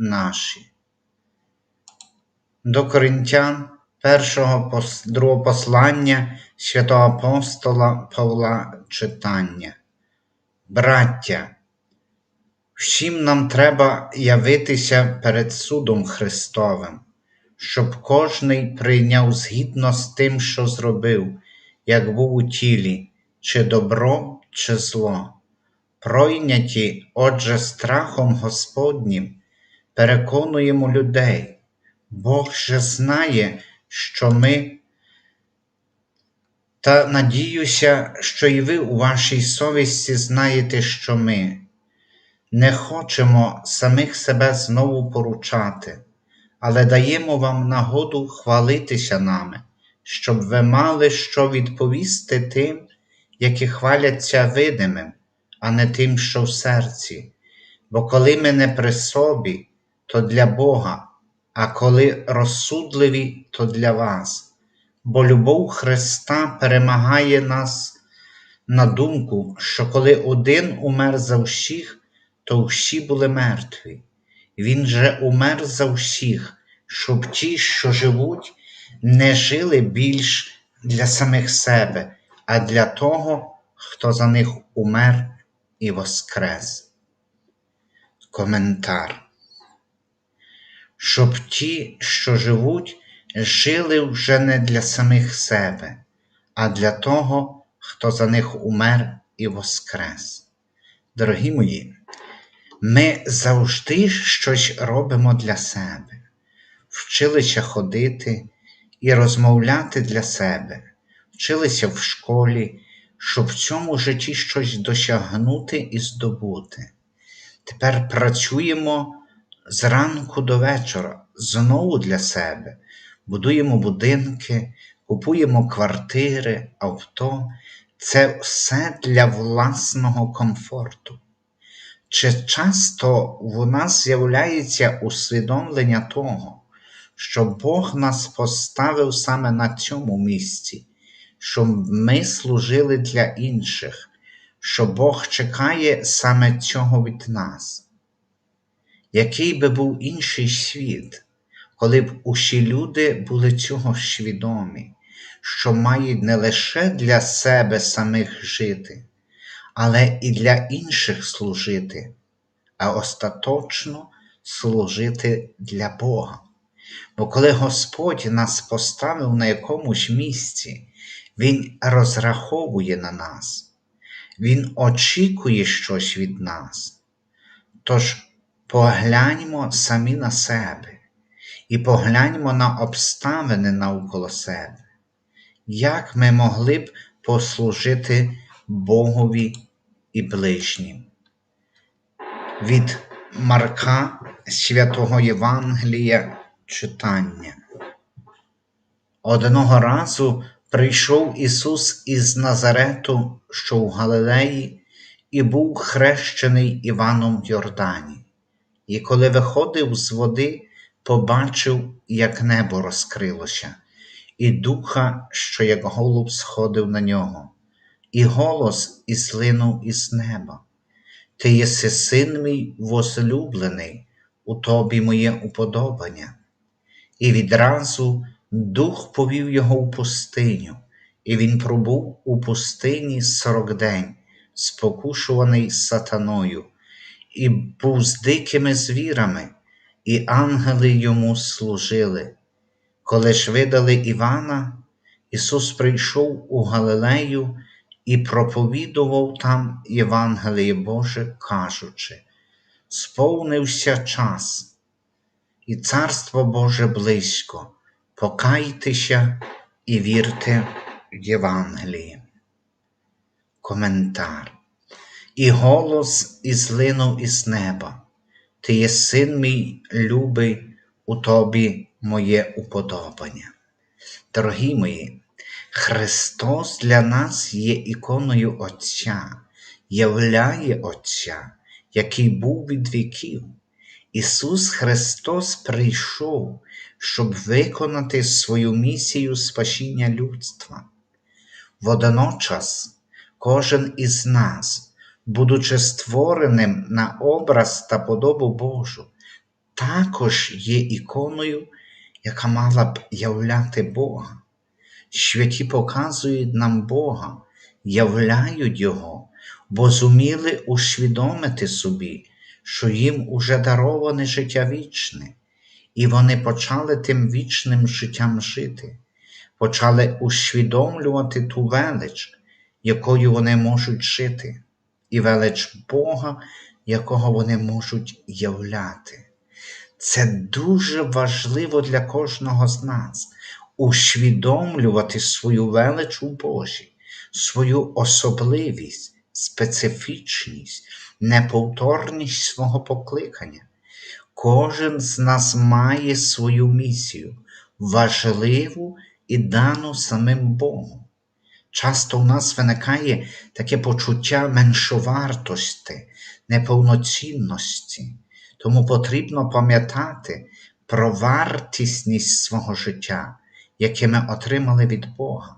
наші. До Коринтян першого другого послання святого апостола Павла читання. Браття, всім нам треба явитися перед судом Христовим, щоб кожний прийняв згідно з тим, що зробив, як був у тілі, чи добро, чи зло. Пройняті, отже, страхом Господнім, переконуємо людей. Бог же знає, що ми, та надіюся, що і ви у вашій совісті знаєте, що ми не хочемо самих себе знову поручати, але даємо вам нагоду хвалитися нами, щоб ви мали що відповісти тим, які хваляться видимим, а не тим, що в серці. Бо коли ми не при собі, то для Бога, а коли розсудливі, то для вас. Бо любов Христа перемагає нас на думку, що коли один умер за всіх, то всі були мертві. Він же умер за всіх, щоб ті, що живуть, не жили більш для самих себе, а для того, хто за них умер і воскрес. Коментар. Щоб ті, що живуть, жили вже не для самих себе, а для того, хто за них умер і воскрес. Дорогі мої, ми завжди щось робимо для себе, вчилися ходити і розмовляти для себе, вчилися в школі, щоб в цьому житті щось досягнути і здобути. Тепер працюємо зранку до вечора знову для себе, будуємо будинки, купуємо квартири, авто. Це все для власного комфорту. Чи часто в нас з'являється усвідомлення того, що Бог нас поставив саме на цьому місці, щоб ми служили для інших, що Бог чекає саме цього від нас? Який би був інший світ, коли б усі люди були цього свідомі, що мають не лише для себе самих жити, але і для інших служити, а остаточно служити для Бога. Бо коли Господь нас поставив на якомусь місці, Він розраховує на нас, Він очікує щось від нас. Тож погляньмо самі на себе і погляньмо на обставини навколо себе, як ми могли б послужити Богові і ближнім. Від Марка Святого Євангелія читання. Одного разу прийшов Ісус із Назарету, що в Галилеї, і був хрещений Іваном в Йордані. І коли виходив з води, побачив, як небо розкрилося, і духа, що як голуб сходив на нього, і голос ізлинув із неба. Ти єси син мій возлюблений, у тобі моє уподобання. І відразу дух повів його в пустиню, і він пробув у пустині сорок день, спокушуваний сатаною, і був з дикими звірами, і ангели йому служили. Коли ж видали Івана, Ісус прийшов у Галилею і проповідував там Євангеліє Боже, кажучи: сповнився час, і Царство Боже близько, покайтеся і вірте в Євангеліє. Коментар. І голос ізлинув із неба. Ти є син мій любий, у тобі моє уподобання. Дорогі мої, Христос для нас є іконою Отця, являє Отця, який був від віків. Ісус Христос прийшов, щоб виконати свою місію спасіння людства. Водночас кожен із нас, будучи створеним на образ та подобу Божу, також є іконою, яка мала б являти Бога. Святі показують нам Бога, являють Його, бо зуміли усвідомити собі, що їм уже дароване життя вічне, і вони почали тим вічним життям жити, почали усвідомлювати ту велич, якою вони можуть жити, і велич Бога, якого вони можуть являти. Це дуже важливо для кожного з нас усвідомлювати свою велич у Божі, свою особливість, специфічність, неповторність свого покликання. Кожен з нас має свою місію, важливу і дану самим Богом. Часто у нас виникає таке почуття меншовартості, неповноцінності, тому потрібно пам'ятати про вартісність свого життя, яке ми отримали від Бога,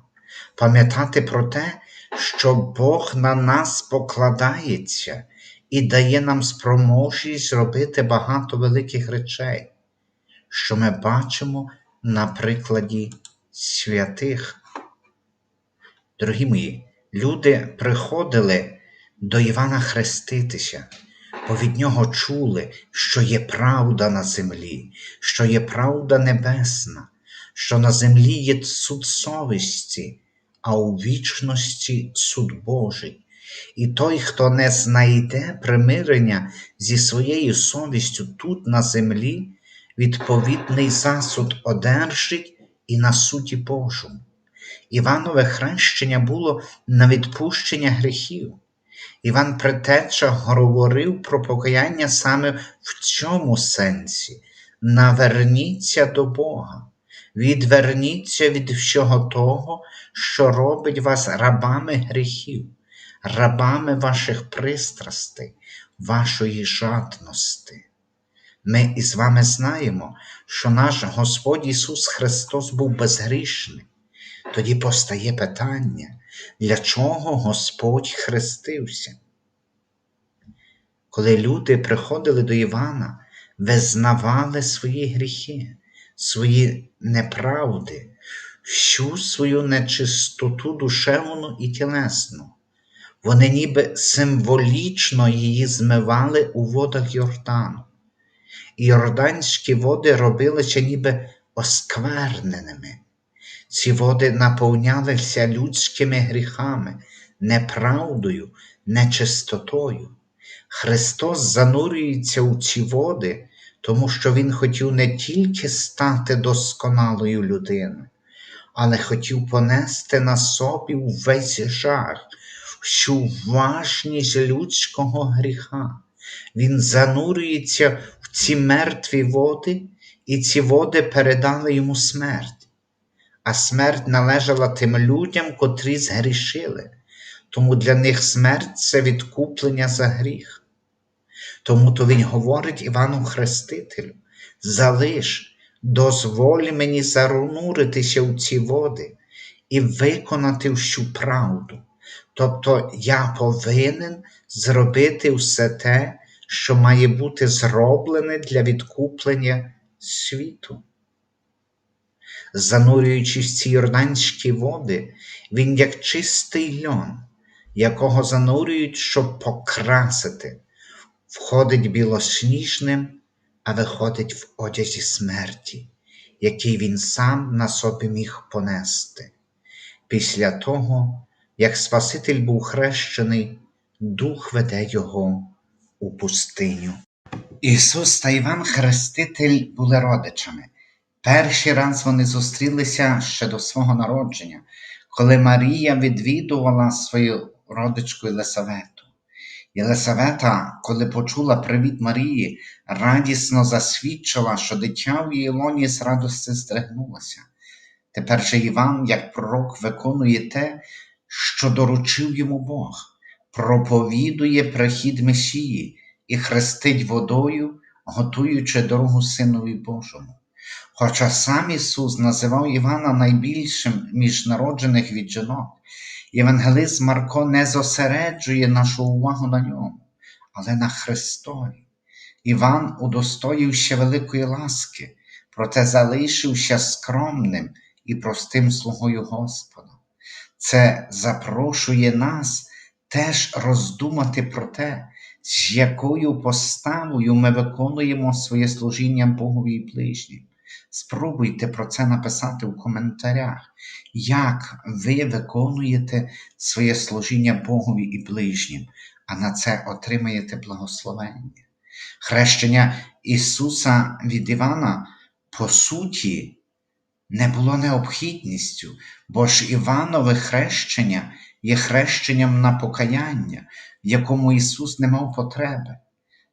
пам'ятати про те, що Бог на нас покладається і дає нам спроможність зробити багато великих речей, що ми бачимо на прикладі святих. Дорогі мої, люди приходили до Івана хреститися, бо від нього чули, що є правда на землі, що є правда небесна, що на землі є суд совісті, а у вічності суд Божий. І той, хто не знайде примирення зі своєю совістю тут на землі, відповідний засуд одержить і на суді Божому. Іванове хрещення було на відпущення гріхів. Іван Предтеча говорив про покаяння саме в цьому сенсі: наверніться до Бога, відверніться від всього того, що робить вас рабами гріхів, рабами ваших пристрастей, вашої жадності. Ми із вами знаємо, що наш Господь Ісус Христос був безгрішний. Тоді постає питання, для чого Господь хрестився? Коли люди приходили до Івана, визнавали свої гріхи, свої неправди, всю свою нечистоту душевну і тілесну, вони ніби символічно її змивали у водах Йордану. І Йорданські води робилися ніби оскверненими. Ці води наповнялися людськими гріхами, неправдою, нечистотою. Христос занурюється у ці води, тому що Він хотів не тільки стати досконалою людиною, але хотів понести на собі увесь жах, всю важність людського гріха. Він занурюється в ці мертві води, і ці води передали йому смерть а смерть належала тим людям, котрі згрішили, тому для них смерть це відкуплення за гріх. Тому то Він говорить Івану Хрестителю: залиш, дозволь мені зануритися у ці води і виконати всю правду. Тобто я повинен зробити все те, що має бути зроблене для відкуплення світу занурюючись в ці йорданські води, він як чистий льон, якого занурюють, щоб покрасити, входить білосніжним, а виходить в одязі смерті, який він сам на собі міг понести. Після того, як Спаситель був хрещений, Дух веде його у пустиню. Ісус та Іван Хреститель були родичами. Перший раз вони зустрілися ще до свого народження, коли Марія відвідувала свою родичку Єлисавету. Єлисавета, коли почула привіт Марії, радісно засвідчила, що дитя в її лоні з радості здригнулося. Тепер же Іван, як пророк, виконує те, що доручив йому Бог, проповідує прихід Месії і хрестить водою, готуючи дорогу Синові Божому. Хоча сам Ісус називав Івана найбільшим між народжених від жінок, Євангелист Марко не зосереджує нашу увагу на ньому, але на Христові. Іван удостоївся великої ласки, проте залишився скромним і простим слугою Господа. Це запрошує нас теж роздумати про те, з якою поставою ми виконуємо своє служіння Богові і ближнім. Спробуйте про це написати у коментарях, як ви виконуєте своє служіння Богові і ближнім, а на це отримаєте благословення. Хрещення Ісуса від Івана, по суті, не було необхідністю, бо ж Іванове хрещення є хрещенням на покаяння, в якому Ісус не мав потреби.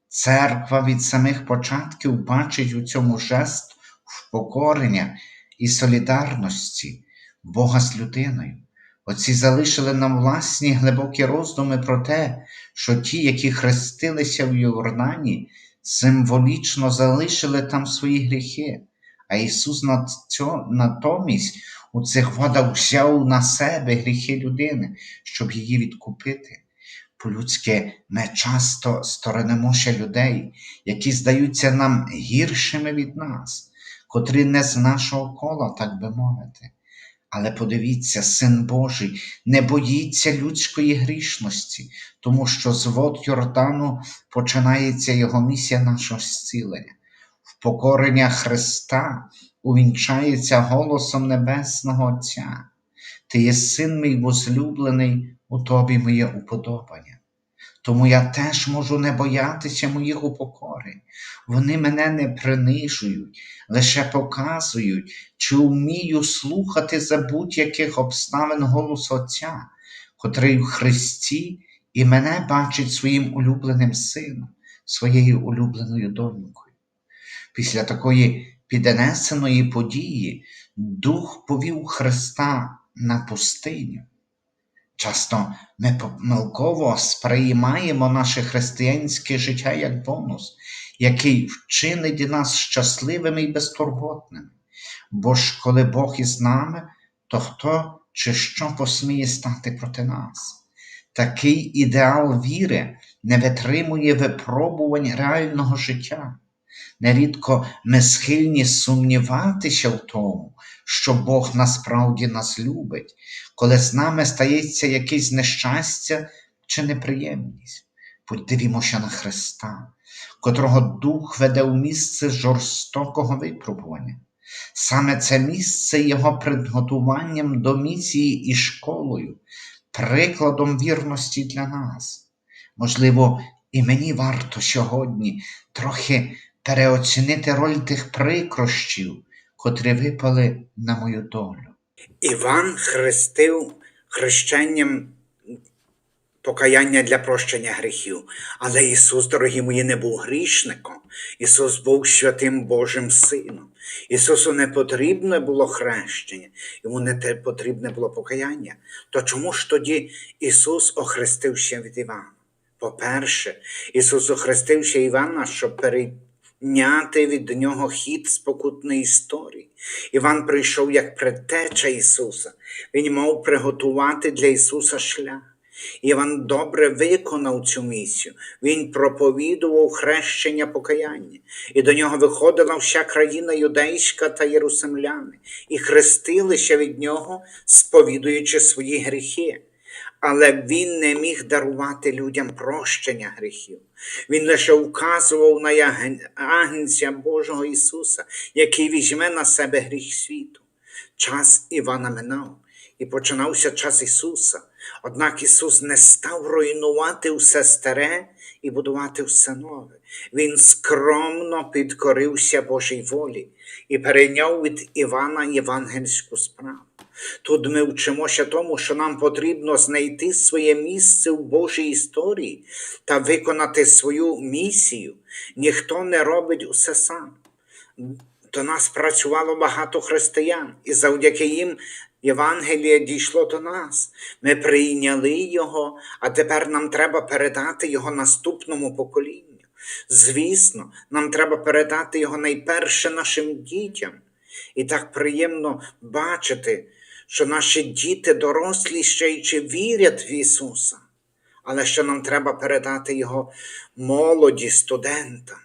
Церква від самих початків бачить у цьому жест впокорення і солідарності Бога з людиною. Оці залишили нам власні глибокі роздуми про те, що ті, які хрестилися в Йордані, символічно залишили там свої гріхи, а Ісус натомість у цих водах взяв на себе гріхи людини, щоб її відкупити. По-людськи ми часто сторонимося людей, які здаються нам гіршими від нас, котрі не з нашого кола, так би мовити. Але подивіться, Син Божий не боїться людської грішності, тому що з вод Йордану починається Його місія нашого зцілення. Впокорення Христа увінчається голосом Небесного Отця. Ти є син мій возлюблений, у тобі моє уподобання. Тому я теж можу не боятися моїх упокорень. Вони мене не принижують, лише показують, чи вмію слухати за будь-яких обставин голос Отця, котрий в Христі і мене бачить своїм улюбленим сином, своєю улюбленою донькою. Після такої піднесеної події Дух повів Христа на пустиню. Часто ми помилково сприймаємо наше християнське життя як бонус, який вчинить нас щасливими і безтурботними. Бо ж коли Бог із нами, то хто чи що посміє стати проти нас? Такий ідеал віри не витримує випробувань реального життя. Нерідко ми схильні сумніватися в тому, що Бог насправді нас любить, коли з нами стається якесь нещастя чи неприємність. Подивімося на Христа, котрого Дух веде у місце жорстокого випробування. Саме це місце Його приготуванням до місії і школою, прикладом вірності для нас. Можливо, і мені варто сьогодні трохи переоцінити роль тих прикрощів, котрі випали на мою долю. Іван хрестив хрещенням покаяння для прощення гріхів. Але Ісус, дорогі мої, не був грішником. Ісус був святим Божим Сином. Ісусу не потрібне було хрещення, йому не потрібне було покаяння. То чому ж тоді Ісус охрестився від Івана? По-перше, Ісус охрестився Івана, щоб перейняти від нього хід спокутної історії. Іван прийшов як предтеча Ісуса. Він мав приготувати для Ісуса шлях. Іван добре виконав цю місію. Він проповідував хрещення покаяння, і до нього виходила вся країна юдейська та єрусимляни, і хрестилися від нього, сповідуючи свої гріхи. Але він не міг дарувати людям прощення гріхів. Він лише вказував на агнця Божого Ісуса, який візьме на себе гріх світу. Час Івана минав, і починався час Ісуса. Однак Ісус не став руйнувати все старе і будувати все нове. Він скромно підкорився Божій волі і перейняв від Івана євангельську справу. Тут ми вчимося тому, що нам потрібно знайти своє місце в Божій історії та виконати свою місію. Ніхто не робить усе сам. До нас працювало багато християн, і завдяки їм Євангеліє дійшло до нас. Ми прийняли його, а тепер нам треба передати його наступному поколінню. Звісно, нам треба передати його найперше нашим дітям. І так приємно бачити, що наші діти дорослі ще й чи вірять в Ісуса, але що нам треба передати Його молоді, студентам.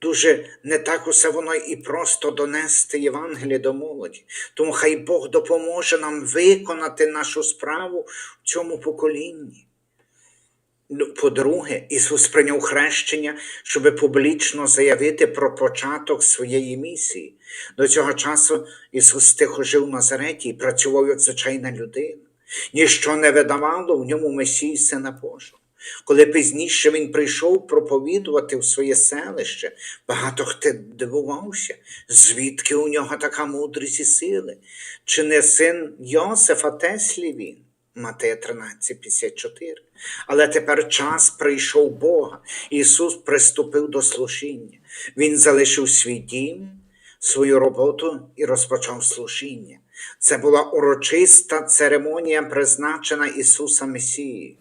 Дуже не так усе воно і просто донести Євангеліє до молоді. Тому хай Бог допоможе нам виконати нашу справу в цьому поколінні. Ну, По-друге, Ісус прийняв хрещення, щоб публічно заявити про початок своєї місії. До цього часу Ісус тихо жив в Назареті і працював як звичайна людина. Ніщо не видавало в ньому Месії Сина Божого. Коли пізніше він прийшов проповідувати в своє селище, багато хто дивувався, звідки у нього така мудрість і сили, чи не син Йосифа Теслі він? Матея 13,54. Але тепер час прийшов Бога. Ісус приступив до служіння. Він залишив свій дім, свою роботу і розпочав служіння. Це була урочиста церемонія, призначена Ісуса Месією.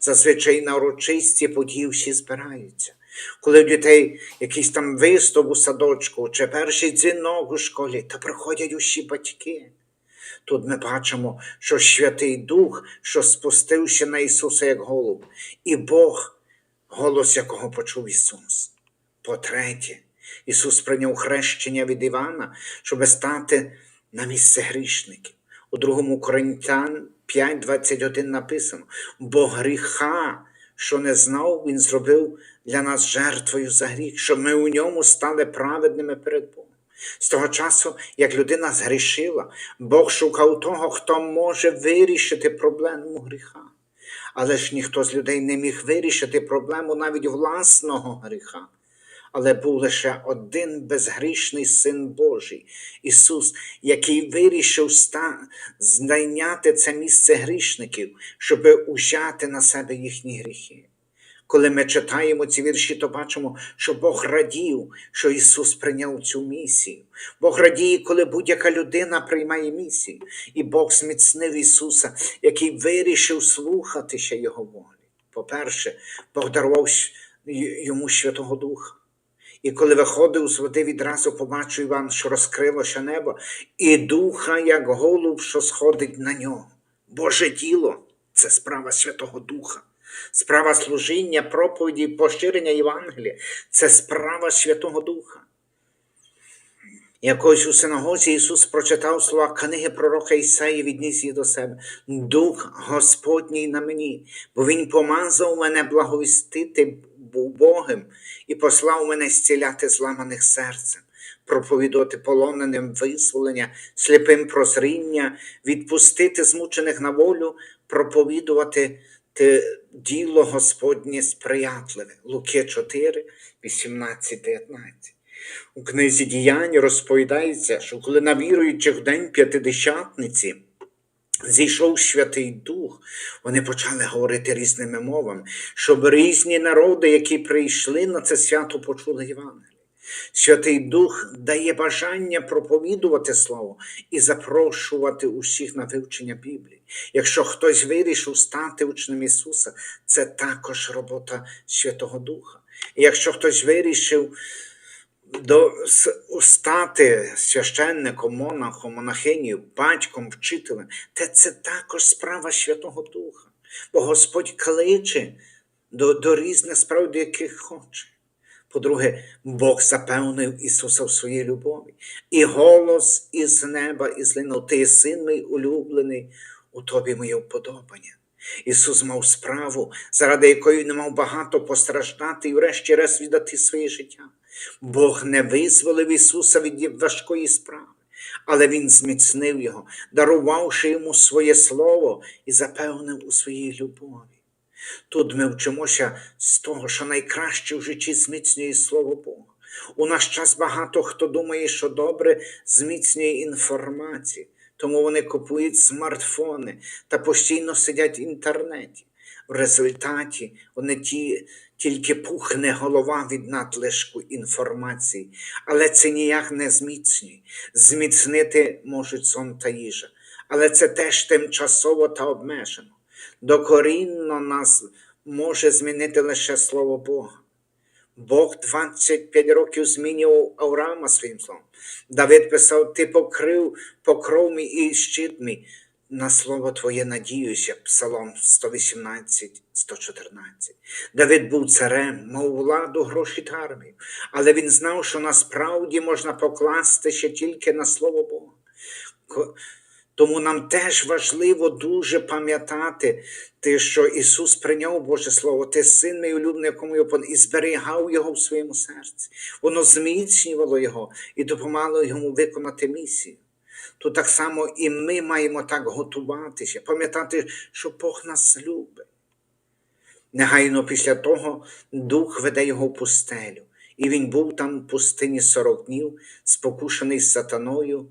Зазвичай на урочисті події всі збираються. Коли у дітей якийсь там виступ у садочку чи перший дзвінок у школі, то приходять усі батьки. Тут ми бачимо, що Святий Дух, що спустився на Ісуса як голуб, і Бог, голос якого почув Ісус. По-третє, Ісус прийняв хрещення від Івана, щоб стати на місце грішників. У другому Коринтян 5.21 написано: бо гріха, що не знав, Він зробив для нас жертвою за гріх, щоб ми у ньому стали праведними перед Богом. З того часу, як людина згрішила, Бог шукав того, хто може вирішити проблему гріха. Але ж ніхто з людей не міг вирішити проблему навіть власного гріха. Але був лише один безгрішний Син Божий, Ісус, який вирішив знайняти це місце грішників, щоб узяти на себе їхні гріхи. Коли ми читаємо ці вірші, то бачимо, що Бог радів, що Ісус прийняв цю місію. Бог радіє, коли будь-яка людина приймає місію. І Бог зміцнив Ісуса, який вирішив слухатися Його волі. По-перше, Бог дарував йому Святого Духа. І коли виходив з води, відразу побачив Іван, що розкрилося небо, і духа, як голуб, що сходить на нього. Боже діло це справа Святого Духа. Справа служіння, проповіді поширення Євангелія це справа Святого Духа. Якось у синагозі Ісус прочитав слова книги пророка Ісаї, відніс їх до себе. Дух Господній на мені, бо Він помазав мене благовістити Богом і послав мене зціляти зламаних серцем, проповідувати полоненим визволення, сліпим прозріння, відпустити змучених на волю, проповідувати те діло Господнє сприятливе. Луки 4, 18, 19. У книзі діянь розповідається, що коли на віруючих день п'ятидесятниці зійшов Святий Дух, вони почали говорити різними мовами, щоб різні народи, які прийшли на це свято, почули Євангеліє. Святий Дух дає бажання проповідувати Слово і запрошувати усіх на вивчення Біблії. Якщо хтось вирішив стати учнем Ісуса, це також робота Святого Духа. І якщо хтось вирішив до, стати священником, монахом, монахинею, батьком, вчителем, то це також справа Святого Духа. Бо Господь кличе до, до різних справ, до яких хоче. По-друге, Бог запевнив Ісуса в своїй любові. І голос із неба і злинув, ти син мій улюблений, у тобі моє вподобання. Ісус мав справу, заради якої не мав багато постраждати і врешті-решт віддати своє життя. Бог не визволив Ісуса від важкої справи, але Він зміцнив Його, дарувавши йому своє Слово і запевнив у своїй любові. Тут ми вчимося з того, що найкраще в житті зміцнює Слово Бога. У наш час багато хто думає, що добре зміцнює інформацію, тому вони купують смартфони та постійно сидять в інтернеті. В результаті вони ті, тільки пухне голова від надлишку інформації, але це ніяк не зміцнює. Зміцнити можуть сон та їжа, але це теж тимчасово та обмежено. Докорінно нас може змінити лише Слово Бога. Бог 25 років змінював Авраама своїм словом. Давид писав: Ти покрив покров мій і щит мій. На слово Твоє надіюся, Псалом 118, 114. Давид був царем, мав владу, гроші та армію, але він знав, що насправді можна покласти ще тільки на слово Бога. Тому нам теж важливо дуже пам'ятати, те, що Ісус прийняв Боже Слово, ти син мій улюблений, якому я і зберігав його в своєму серці. Воно зміцнювало його і допомагало йому виконати місію. То так само і ми маємо так готуватися, пам'ятати, що Бог нас любить. Негайно після того дух веде його в пустелю, і він був там в пустині 40 днів, спокушений сатаною,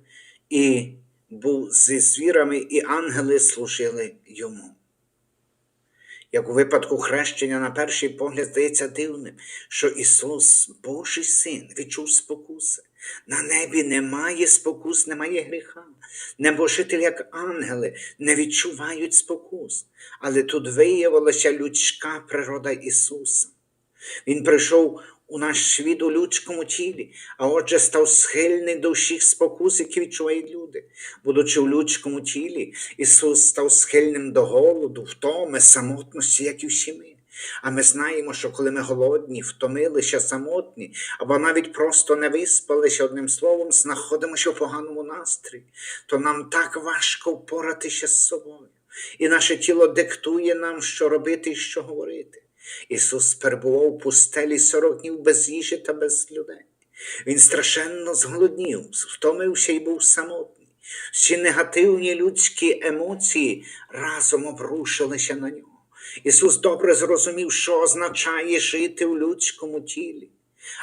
і був зі звірами, і ангели служили йому. Як у випадку хрещення, на перший погляд здається дивним, що Ісус, Божий Син, відчув спокуси. На небі немає спокус, немає гріха. Небожителі, як ангели, не відчувають спокус. Але тут виявилася людська природа Ісуса. Він прийшов у наш світ у людському тілі, а отже став схильний до всіх спокус, які відчувають люди. Будучи в людському тілі, Ісус став схильним до голоду, втоми, самотності, як і всі ми. А ми знаємо, що коли ми голодні, втомилися, самотні, або навіть просто не виспалися одним словом, знаходимося в поганому настрої, то нам так важко впоратися з собою. І наше тіло диктує нам, що робити і що говорити. Ісус перебував у пустелі 40 днів без їжі та без людей. Він страшенно зголоднів, втомився і був самотній. Всі негативні людські емоції разом обрушилися на нього. Ісус добре зрозумів, що означає жити в людському тілі.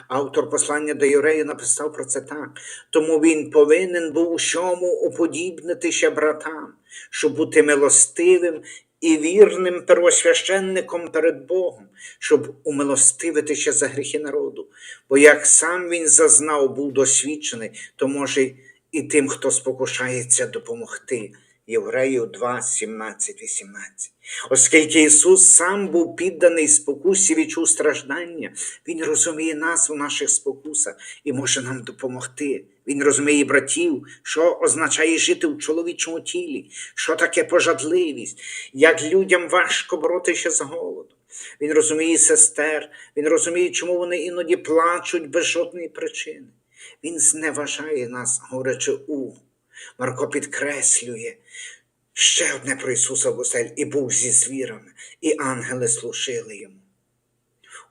Автор послання до євреїв написав про це так. Тому він повинен був усьому уподібнитися братам, щоб бути милостивим і вірним первосвященником перед Богом, щоб умилостивитися за гріхи народу. Бо як сам він зазнав, був досвідчений, то може і тим, хто спокушається, допомогти. Євреїв 2, 17, 18. Оскільки Ісус сам був підданий спокусі відчув страждання, Він розуміє нас у наших спокусах і може нам допомогти. Він розуміє братів, що означає жити в чоловічому тілі, що таке пожадливість, як людям важко боротися з голодом. Він розуміє сестер, він розуміє, чому вони іноді плачуть без жодної причини. Він зневажає нас, говорячи у. Марко підкреслює ще одне про Ісуса Восель, і був зі звірами, і ангели служили йому.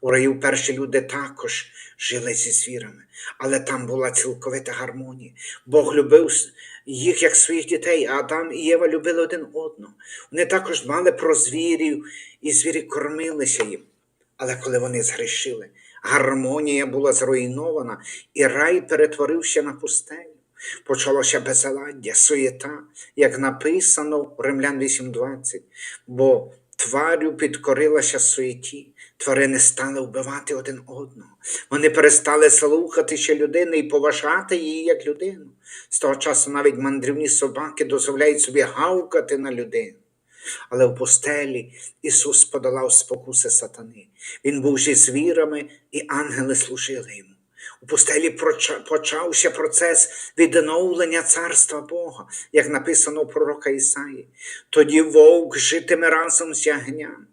У раю перші люди також жили зі звірами, але там була цілковита гармонія. Бог любив їх як своїх дітей, а Адам і Єва любили один одного. Вони також дбали про звірів, і звірі кормилися їм. Але коли вони згрішили, гармонія була зруйнована, і рай перетворився на пустелю. Почалося безладдя, суєта, як написано в Римлян 8.20, бо тварю підкорилася суєті, тварини стали вбивати один одного. Вони перестали слухатися людини і поважати її як людину. З того часу навіть мандрівні собаки дозволяють собі гавкати на людину. Але в пустелі Ісус подолав спокуси сатани. Він був зі звірами, і ангели служили йому. У пустелі почався процес відновлення царства Бога, як написано у пророка Ісаї. Тоді вовк житиме разом з ягням,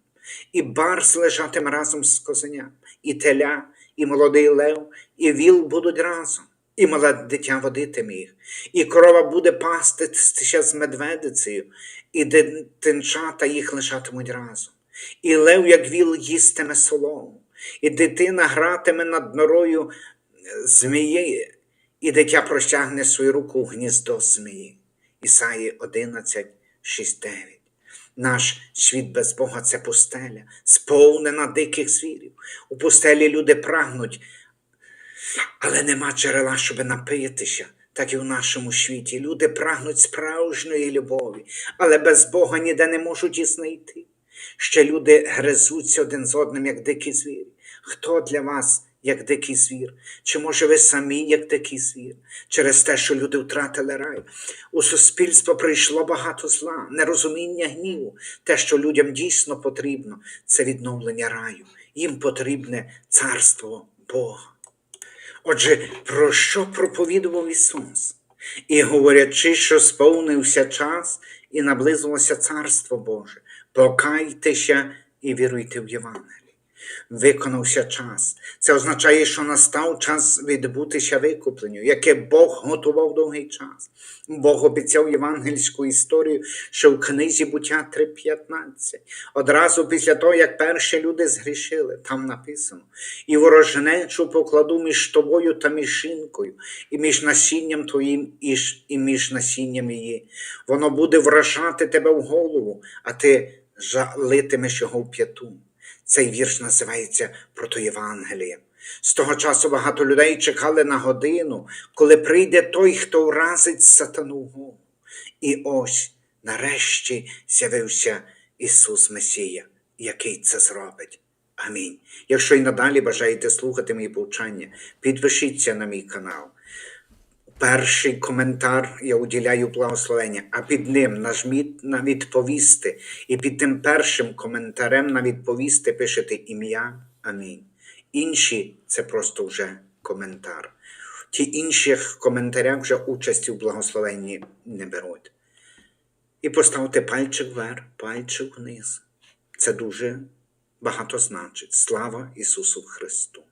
і барс лежатиме разом з козеням, і теля, і молодий лев, і віл будуть разом, і мале дитя водитиме їх, і корова буде пастися з медведицею, і дитинчата їх лежатимуть разом. І лев, як віл, їстиме солому, і дитина гратиме над норою змії, і дитя простягне свою руку в гніздо змії. Ісаї 11, 6, 9. Наш світ без Бога це пустеля, сповнена диких звірів. У пустелі люди прагнуть, але нема джерела, щоб напитися. так і в нашому світі. Люди прагнуть справжньої любові, але без Бога ніде не можуть і знайти. Ще люди гризуться один з одним, як дикі звірі. Хто для вас як дикий звір? Чи може ви самі як дикий звір? Через те, що люди втратили рай. У суспільство прийшло багато зла, нерозуміння гніву. Те, що людям дійсно потрібно, це відновлення раю. Їм потрібне царство Бога. Отже, про що проповідував Ісус? І говорячи, що сповнився час і наблизилося Царство Боже, покайтеся і віруйте в Євангелії. Виконався час. Це означає, що настав час відбутися викупленню, яке Бог готував довгий час. Бог обіцяв євангельську історію, що в книзі буття 3.15. Одразу після того, як перші люди згрішили, там написано: і ворожнечу покладу між тобою та між жінкою, і між насінням твоїм, і між насінням її. Воно буде вражати тебе в голову, а ти жалитимеш його в п'яту. Цей вірш називається Протоєвангеліє. З того часу багато людей чекали на годину, коли прийде той, хто вразить сатану голову. І ось нарешті з'явився Ісус Месія, який це зробить. Амінь. Якщо і надалі бажаєте слухати мої повчання, підпишіться на мій канал. Перший коментар я уділяю благословення, а під ним нажміть на відповісти. І під тим першим коментарем на відповісти пишете ім'я. Амінь. Інші це просто вже коментар. Ті інших коментарях вже участі в благословенні не беруть. І поставте пальчик вверх, пальчик вниз. Це дуже багато значить. Слава Ісусу Христу!